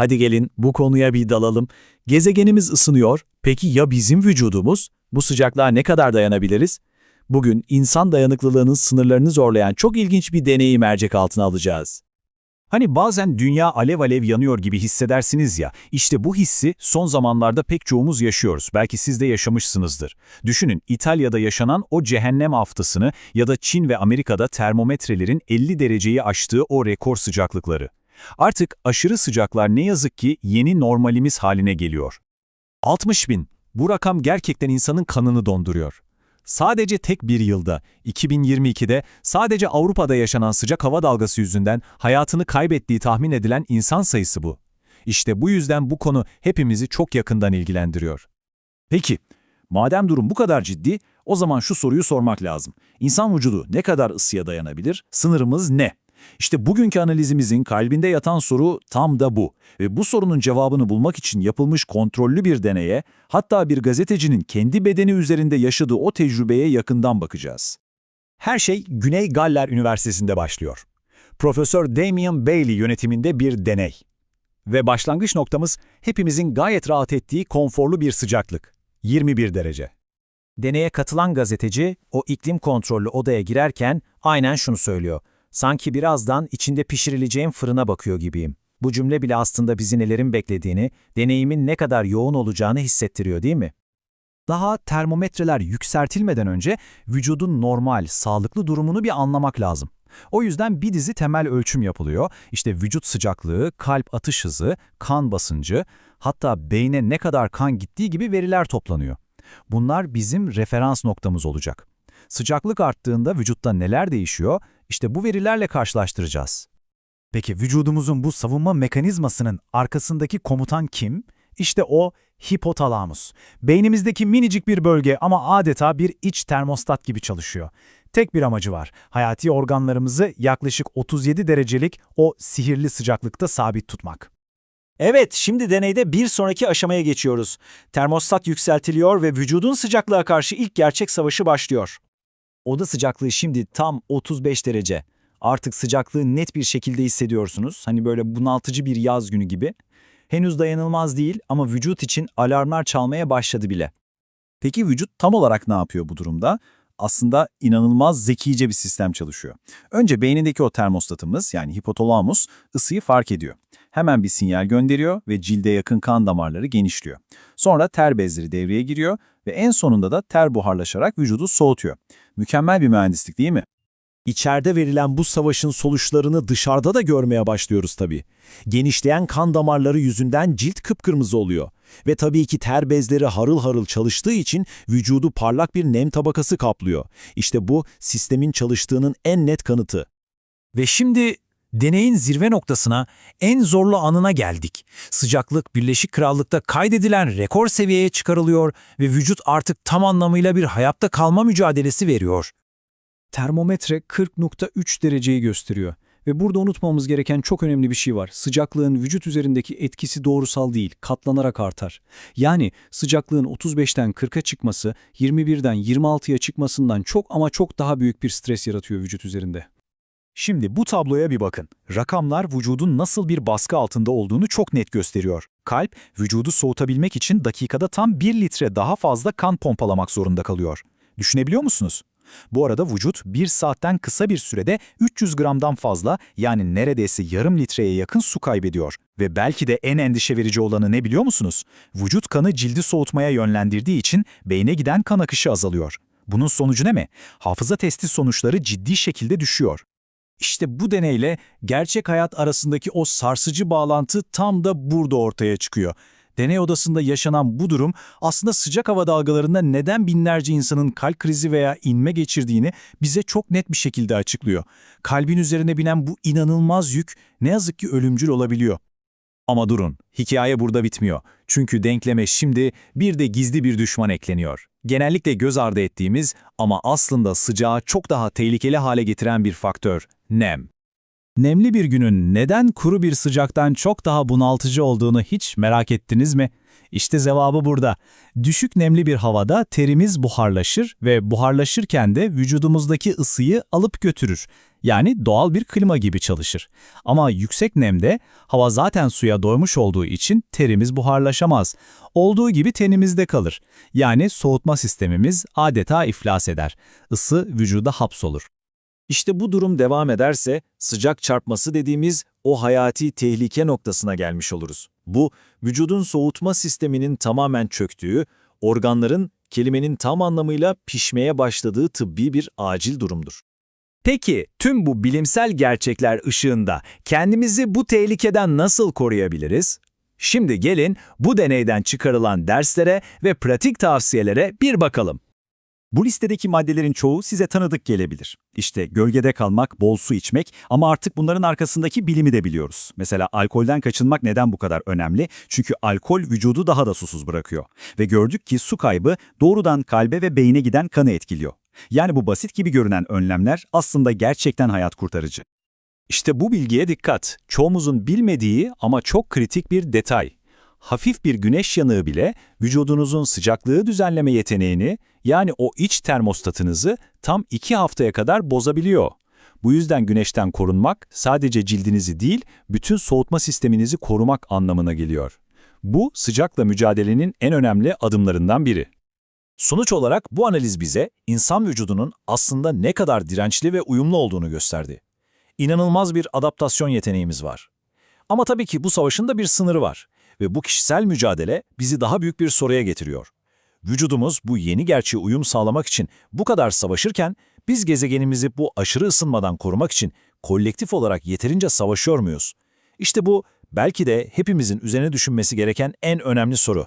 Hadi gelin bu konuya bir dalalım. Gezegenimiz ısınıyor. Peki ya bizim vücudumuz? Bu sıcaklığa ne kadar dayanabiliriz? Bugün insan dayanıklılığının sınırlarını zorlayan çok ilginç bir deneyi mercek altına alacağız. Hani bazen dünya alev alev yanıyor gibi hissedersiniz ya, işte bu hissi son zamanlarda pek çoğumuz yaşıyoruz. Belki siz de yaşamışsınızdır. Düşünün İtalya'da yaşanan o cehennem haftasını ya da Çin ve Amerika'da termometrelerin 50 dereceyi aştığı o rekor sıcaklıkları. Artık aşırı sıcaklar ne yazık ki yeni normalimiz haline geliyor. 60 bin. Bu rakam gerçekten insanın kanını donduruyor. Sadece tek bir yılda, 2022'de sadece Avrupa'da yaşanan sıcak hava dalgası yüzünden hayatını kaybettiği tahmin edilen insan sayısı bu. İşte bu yüzden bu konu hepimizi çok yakından ilgilendiriyor. Peki, madem durum bu kadar ciddi, o zaman şu soruyu sormak lazım. İnsan vücudu ne kadar ısıya dayanabilir? Sınırımız ne? İşte bugünkü analizimizin kalbinde yatan soru tam da bu. Ve bu sorunun cevabını bulmak için yapılmış kontrollü bir deneye, hatta bir gazetecinin kendi bedeni üzerinde yaşadığı o tecrübeye yakından bakacağız. Her şey Güney Galler Üniversitesi'nde başlıyor. Profesör Damien Bailey yönetiminde bir deney. Ve başlangıç noktamız hepimizin gayet rahat ettiği konforlu bir sıcaklık. 21 derece. Deneye katılan gazeteci o iklim kontrollü odaya girerken aynen şunu söylüyor. Sanki birazdan içinde pişirileceğim fırına bakıyor gibiyim. Bu cümle bile aslında bizi nelerin beklediğini, deneyimin ne kadar yoğun olacağını hissettiriyor değil mi? Daha termometreler yükseltilmeden önce vücudun normal, sağlıklı durumunu bir anlamak lazım. O yüzden bir dizi temel ölçüm yapılıyor. İşte vücut sıcaklığı, kalp atış hızı, kan basıncı, hatta beyne ne kadar kan gittiği gibi veriler toplanıyor. Bunlar bizim referans noktamız olacak. Sıcaklık arttığında vücutta neler değişiyor? İşte bu verilerle karşılaştıracağız. Peki vücudumuzun bu savunma mekanizmasının arkasındaki komutan kim? İşte o hipotalamus. Beynimizdeki minicik bir bölge ama adeta bir iç termostat gibi çalışıyor. Tek bir amacı var. Hayati organlarımızı yaklaşık 37 derecelik o sihirli sıcaklıkta sabit tutmak. Evet, şimdi deneyde bir sonraki aşamaya geçiyoruz. Termostat yükseltiliyor ve vücudun sıcaklığa karşı ilk gerçek savaşı başlıyor. Oda sıcaklığı şimdi tam 35 derece. Artık sıcaklığı net bir şekilde hissediyorsunuz. Hani böyle bunaltıcı bir yaz günü gibi. Henüz dayanılmaz değil ama vücut için alarmlar çalmaya başladı bile. Peki vücut tam olarak ne yapıyor bu durumda? Aslında inanılmaz zekice bir sistem çalışıyor. Önce beynindeki o termostatımız yani hipotalamus ısıyı fark ediyor. Hemen bir sinyal gönderiyor ve cilde yakın kan damarları genişliyor. Sonra ter bezleri devreye giriyor ve en sonunda da ter buharlaşarak vücudu soğutuyor. Mükemmel bir mühendislik değil mi? İçeride verilen bu savaşın sonuçlarını dışarıda da görmeye başlıyoruz tabii. Genişleyen kan damarları yüzünden cilt kıpkırmızı oluyor. Ve tabii ki ter bezleri harıl harıl çalıştığı için vücudu parlak bir nem tabakası kaplıyor. İşte bu sistemin çalıştığının en net kanıtı. Ve şimdi deneyin zirve noktasına, en zorlu anına geldik. Sıcaklık Birleşik Krallık'ta kaydedilen rekor seviyeye çıkarılıyor ve vücut artık tam anlamıyla bir hayatta kalma mücadelesi veriyor. Termometre 40.3 dereceyi gösteriyor. Ve burada unutmamamız gereken çok önemli bir şey var. Sıcaklığın vücut üzerindeki etkisi doğrusal değil, katlanarak artar. Yani sıcaklığın 35'ten 40'a çıkması, 21'den 26'ya çıkmasından çok ama çok daha büyük bir stres yaratıyor vücut üzerinde. Şimdi bu tabloya bir bakın. Rakamlar vücudun nasıl bir baskı altında olduğunu çok net gösteriyor. Kalp, vücudu soğutabilmek için dakikada tam 1 litre daha fazla kan pompalamak zorunda kalıyor. Düşünebiliyor musunuz? Bu arada vücut bir saatten kısa bir sürede 300 gramdan fazla yani neredeyse yarım litreye yakın su kaybediyor. Ve belki de en endişe verici olanı ne biliyor musunuz? Vücut kanı cildi soğutmaya yönlendirdiği için beyne giden kan akışı azalıyor. Bunun sonucu ne mi? Hafıza testi sonuçları ciddi şekilde düşüyor. İşte bu deneyle gerçek hayat arasındaki o sarsıcı bağlantı tam da burada ortaya çıkıyor. Deney odasında yaşanan bu durum aslında sıcak hava dalgalarında neden binlerce insanın kalp krizi veya inme geçirdiğini bize çok net bir şekilde açıklıyor. Kalbin üzerine binen bu inanılmaz yük ne yazık ki ölümcül olabiliyor. Ama durun, hikaye burada bitmiyor. Çünkü denkleme şimdi bir de gizli bir düşman ekleniyor. Genellikle göz ardı ettiğimiz ama aslında sıcağı çok daha tehlikeli hale getiren bir faktör, nem. Nemli bir günün neden kuru bir sıcaktan çok daha bunaltıcı olduğunu hiç merak ettiniz mi? İşte cevabı burada. Düşük nemli bir havada terimiz buharlaşır ve buharlaşırken de vücudumuzdaki ısıyı alıp götürür. Yani doğal bir klima gibi çalışır. Ama yüksek nemde hava zaten suya doymuş olduğu için terimiz buharlaşamaz. Olduğu gibi tenimizde kalır. Yani soğutma sistemimiz adeta iflas eder. Isı vücuda hapsolur. İşte bu durum devam ederse sıcak çarpması dediğimiz o hayati tehlike noktasına gelmiş oluruz. Bu, vücudun soğutma sisteminin tamamen çöktüğü, organların kelimenin tam anlamıyla pişmeye başladığı tıbbi bir acil durumdur. Peki tüm bu bilimsel gerçekler ışığında kendimizi bu tehlikeden nasıl koruyabiliriz? Şimdi gelin bu deneyden çıkarılan derslere ve pratik tavsiyelere bir bakalım. Bu listedeki maddelerin çoğu size tanıdık gelebilir. İşte gölgede kalmak, bol su içmek ama artık bunların arkasındaki bilimi de biliyoruz. Mesela alkolden kaçınmak neden bu kadar önemli? Çünkü alkol vücudu daha da susuz bırakıyor. Ve gördük ki su kaybı doğrudan kalbe ve beyine giden kanı etkiliyor. Yani bu basit gibi görünen önlemler aslında gerçekten hayat kurtarıcı. İşte bu bilgiye dikkat. Çoğumuzun bilmediği ama çok kritik bir detay. Hafif bir güneş yanığı bile vücudunuzun sıcaklığı düzenleme yeteneğini yani o iç termostatınızı tam iki haftaya kadar bozabiliyor. Bu yüzden güneşten korunmak sadece cildinizi değil bütün soğutma sisteminizi korumak anlamına geliyor. Bu sıcakla mücadelenin en önemli adımlarından biri. Sonuç olarak bu analiz bize insan vücudunun aslında ne kadar dirençli ve uyumlu olduğunu gösterdi. İnanılmaz bir adaptasyon yeteneğimiz var. Ama tabii ki bu savaşın da bir sınırı var ve bu kişisel mücadele bizi daha büyük bir soruya getiriyor. Vücudumuz bu yeni gerçeğe uyum sağlamak için bu kadar savaşırken biz gezegenimizi bu aşırı ısınmadan korumak için kolektif olarak yeterince savaşıyor muyuz? İşte bu belki de hepimizin üzerine düşünmesi gereken en önemli soru.